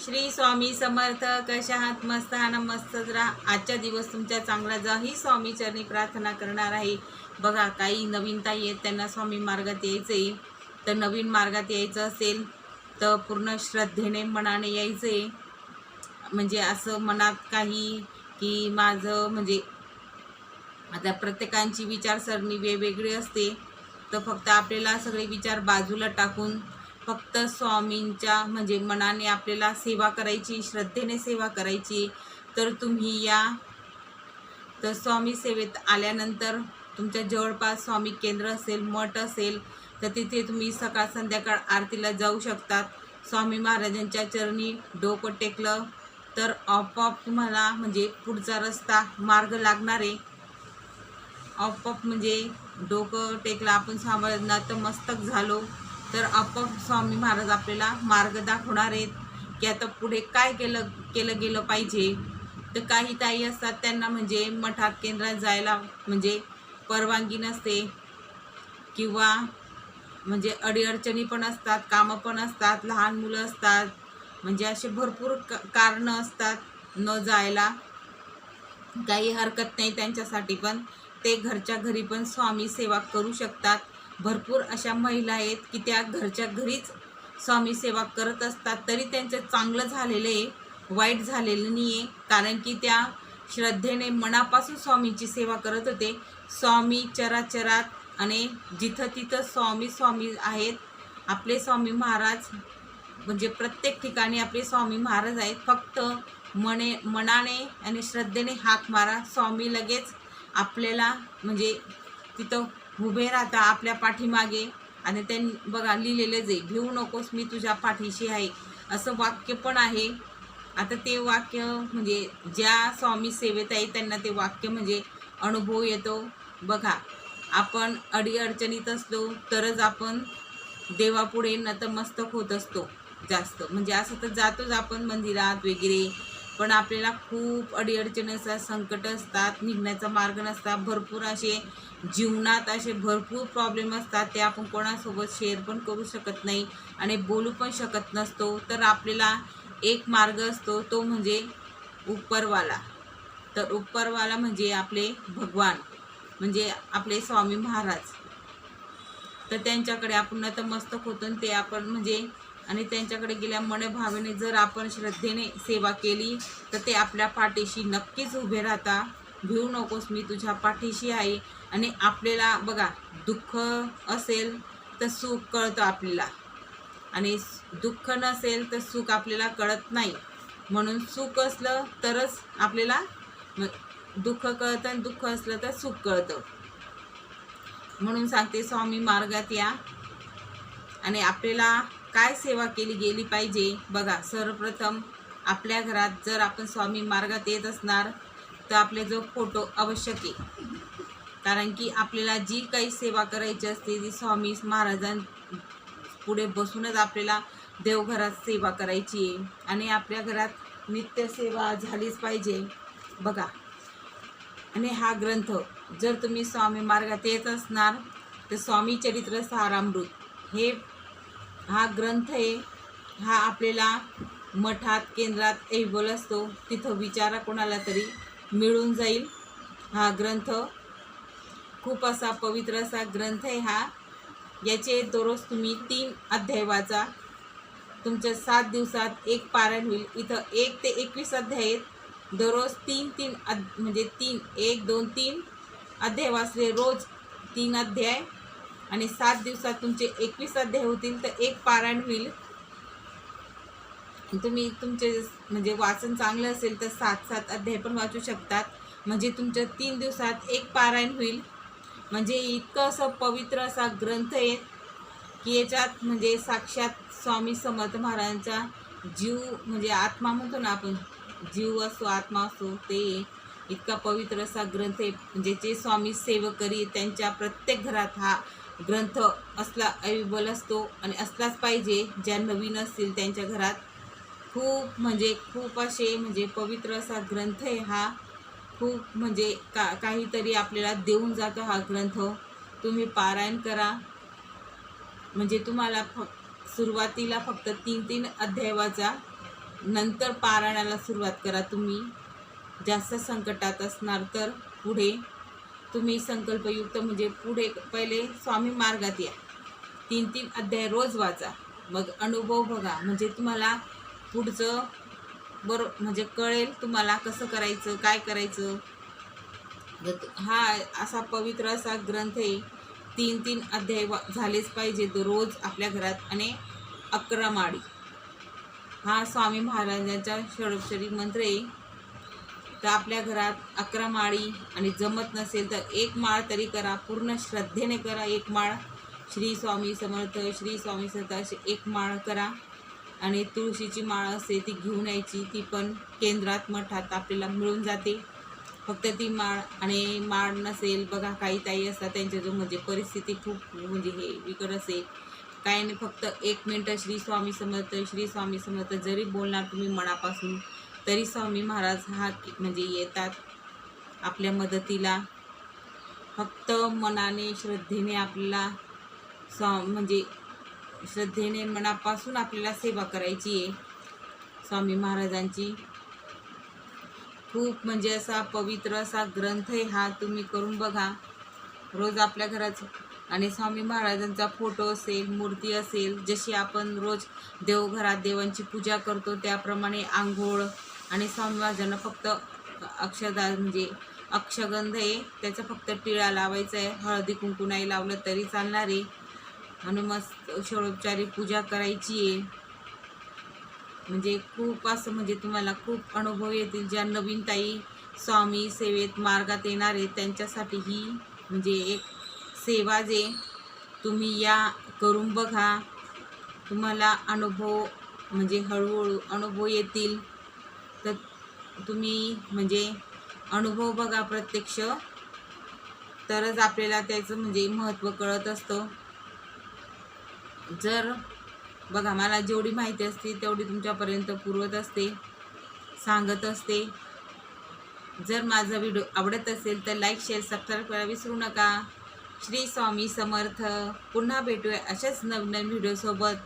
श्री स्वामी समर्थ कशा आहात मस्त हा मस्तच राहा आजचा दिवस तुमच्या चांगला जा ही स्वामी चरणी प्रार्थना करणार आहे. बघा काही नवीन ताई आहेत त्यांना स्वामी मार्गात यायचं आहे तर नवीन मार्गात यायचं असेल तर पूर्ण श्रद्धेने मनाने यायचं आहे म्हणजे असं मनात काही की माझं म्हणजे आता प्रत्येकांची विचारसरणी वेगवेगळी असते. तर फक्त आपल्याला सगळे विचार बाजूला टाकून फक्त स्वामींच्या म्हणजे मनाने आपल्याला सेवा करायची श्रद्धेने सेवा करायची तर तुम्ही या. तर स्वामी सेवेत आल्यानंतर तुमच्या जवळपास स्वामी केंद्र असेल मठ असेल तर तिथे तुम्ही सकाळ संध्याकाळ आरतीला जाऊ शकतात. स्वामी महाराजांच्या चरणी डोकं टेकलं तर आपोआप तुम्हाला म्हणजे पुढचा रस्ता मार्ग लागणार आहे. आपोआप म्हणजे डोकं टेकलं आपण स्वामींना मस्तक झालो. तर आपण स्वामी महाराज आपल्याला मार्ग दाखवणार आहेत. की आता पुढे काय केलं केलं गेलं पाहिजे? तर काही ताई असतात त्यांना म्हणजे मठात केंद्रात जायला म्हणजे परवानगी नसते. किंवा म्हणजे अडीअडचणी पण असतात कामं पण असतात लहान मुलं असतात. म्हणजे असे भरपूर क कारणं असतात न जायला. काही हरकत नाही त्यांच्यासाठी पण. ते घरच्या घरी पण स्वामी सेवा करू शकतात. भरपूर अशा महिला आहेत की त्या घरच्या घरीच स्वामी सेवा करत असतात. तरी त्यांचं चांगलं झालेलं आहे वाईट झालेलं नाही आहे कारण की त्या श्रद्धेने मनापासून स्वामीची सेवा करत होते. स्वामी चराचरात आणि जिथं तिथं स्वामी स्वामी आहेत आपले स्वामी महाराज म्हणजे प्रत्येक ठिकाणी आपले स्वामी महाराज आहेत. फक्त मने मनाने आणि श्रद्धेने हाक मारा. स्वामी लगेच आपल्याला म्हणजे तिथं उभे राहता आपल्या पाठीमागे. आणि त्यांनी बघा लिहिलेलंच आहे भिवू नकोस मी तुझ्या पाठीशी आहे. असं वाक्य पण आहे. आता ते वाक्य म्हणजे ज्या स्वामी सेवेत आहे त्यांना ते वाक्य म्हणजे अनुभव येतो. बघा आपण अडीअडचणीत असलो तरच आपण देवापुढे नतमस्तक होत असतो जास्त. म्हणजे असं तर जातोच आपण मंदिरात वगैरे. पण आपल्याला खूप अडीअडचणी असतात संकट असतात निघण्याचा मार्ग नसतात भरपूर असे जीवनात असे भरपूर प्रॉब्लेम असतात ते आपण कोणासोबत शेअर पण करू शकत नाही आणि बोलू पण शकत नसतो. तर आपल्याला एक मार्ग असतो तो म्हणजे उपरवाला. तर उपरवाला म्हणजे आपले भगवान म्हणजे आपले स्वामी महाराज. तर त्यांच्याकडे आपण नतमस्तक होतो आणि ते आपण म्हणजे आणि त्यांच्याकडे गेल्या मनभावेने जर आपण श्रद्धेने सेवा केली तर ते आपल्या पाठीशी नक्कीच उभे राहता. भिवू नकोस मी तुझ्या पाठीशी आहे. आणि आपल्याला बघा दुःख असेल तर सुख कळतं आपल्याला. आणि दुःख नसेल तर सुख आपल्याला कळत नाही. म्हणून सुख असलं तरच आपल्याला दुःख कळतं आणि दुःख असलं तर सुख कळतं. म्हणून सांगते स्वामी मार्गात या. आणि आपल्याला काय सेवा केली गेली पाहिजे? बघा सर्वप्रथम आपल्या घरात जर आपण स्वामी मार्गात येत असणार तर आपले जो फोटो आवश्यक आहे कारण की आपल्याला जी काही सेवा करायची असते ती स्वामी महाराजां पुढे बसूनच आपल्याला देवघरात सेवा करायची आहे. आणि आपल्या घरात नित्यसेवा झालीच पाहिजे. बघा. आणि हा ग्रंथ जर तुम्ही स्वामी मार्गात येत असणार तर स्वामी चरित्र सारामृत हे हा ग्रंथ आहे. हा आपल्याला मठात केंद्रात एबल असतो. तिथं विचारा कोणाला तरी. मिळून जाईल हा ग्रंथ. खूप असा पवित्र असा ग्रंथ आहे हा. याचे दररोज तुम्ही तीन अध्याय वाचा. तुमच्या सात दिवसात एक पारायण होईल. इथं एक ते एकवीस अध्याय आहेत. दररोज तीन तीन अध म्हणजे तीन एक दोन तीन अध्याय वाचले. रोज तीन अध्याय. आणि सात दिवसात तुमचे एकवीस अध्याय होतील तर एक पारायण होईल. तुम्ही तुमचे म्हणजे वाचन चांगलं असेल तर सात सात अध्याय पण वाचू शकतात. म्हणजे तुमच्या तीन दिवसात एक पारायण होईल. म्हणजे इतकं असं पवित्र असा ग्रंथ आहे की याच्यात म्हणजे साक्षात स्वामी समर्थ महाराजांचा जीव म्हणजे आत्मा म्हणतो ना आपण जीव असो आत्मा असो ते इतका पवित्र असा ग्रंथ आहे. म्हणजे जे स्वामी सेवकरी त्यांच्या प्रत्येक घरात हा ग्रंथ असला अवेलेबल असतो आणि असलाच पाहिजे ज्या नवीन असतील त्यांच्या घरात. खूप म्हणजे खूप असे म्हणजे पवित्र असा ग्रंथ आहे हा. खूप म्हणजे का काहीतरी आपल्याला देऊन जातो हा ग्रंथ. तुम्ही पारायण करा. म्हणजे तुम्हाला फ सुरुवातीला फक्त तीन तीन अध्याय वाचा. नंतर पारायणाला सुरुवात करा तुम्ही. जास्त संकटात असणार तर पुढे. तुम्ही संकल्पयुक्त म्हणजे पुढे पहिले स्वामी मार्गात या. तीन तीन अध्याय रोज वाचा. मग अनुभव बघा. म्हणजे तुम्हाला पुढचं बरो म्हणजे कळेल तुम्हाला कसं करायचं काय करायचं. हा असा पवित्र असा ग्रंथ आहे. तीन तीन अध्याय वा झालेच पाहिजे रोज आपल्या घरात. आणि अकरा माळी. हा स्वामी महाराजांचा षडक्षरी मंत्र आहे. तर आपल्या घरात अकरा माळी आणि जमत नसेल तर एक माळ तरी करा. पूर्ण श्रद्धेने करा एक माळ. श्री स्वामी समर्थ श्री स्वामी समर्थ अशी एक माळ करा. आणि तुळशीची माळ असते ती घेऊन यायची. ती पण केंद्रात मठात आपल्याला मिळून जाते. फक्त ती माळ आणि माळ नसेल बघा काही ताई असतात त्यांच्या जो म्हणजे परिस्थिती खूप म्हणजे हे बिकट असेल. काही नाही फक्त एक मिनटं श्री स्वामी समर्थ श्री स्वामी समर्थ जरी बोलणार तुम्ही मनापासून तरी स्वामी महाराज हा म्हणजे येतात आपल्या मदतीला. फक्त मनाने श्रद्धेने आपल्याला स्वा म्हणजे श्रद्धेने मनापासून आपल्याला सेवा करायची आहे. स्वामी महाराजांची खूप म्हणजे असा पवित्र असा ग्रंथ आहे हा तुम्ही करून बघा. रोज आपल्या घरात आणि स्वामी महाराजांचा फोटो असेल मूर्ती असेल जशी आपण रोज देवघरात देवांची पूजा करतो त्याप्रमाणे आंघोळ आणि स्वामी फक्त अक्षदा म्हणजे अक्षगंध आहे त्याचा फक्त टिळा लावायचा आहे हळदी कुंकू नाही लावलं तरी चालणार आहे. आणि मस्त षोडोपचारी पूजा करायची आहे. म्हणजे खूप असं म्हणजे तुम्हाला खूप अनुभव येतील. ज्या नवीन ताई स्वामी सेवेत मार्गात येणार आहेत त्यांच्यासाठी ही म्हणजे एक सेवा जे तुम्ही या करून बघा. तुम्हाला अनुभव म्हणजे हळूहळू अनुभव येतील. तर तुम्ही म्हणजे अनुभव बघा प्रत्यक्ष. तरच आपल्याला त्याचं म्हणजे महत्त्व कळत असतं. जर बघा मला जेवढी माहिती असते तेवढी तुमच्यापर्यंत पुरवत असते सांगत असते. जर माझा व्हिडिओ आवडत असेल तर लाईक शेअर सबस्क्राईब करा विसरू नका. श्री स्वामी समर्थ. पुन्हा भेटूया अशाच नवनवीन व्हिडिओसोबत.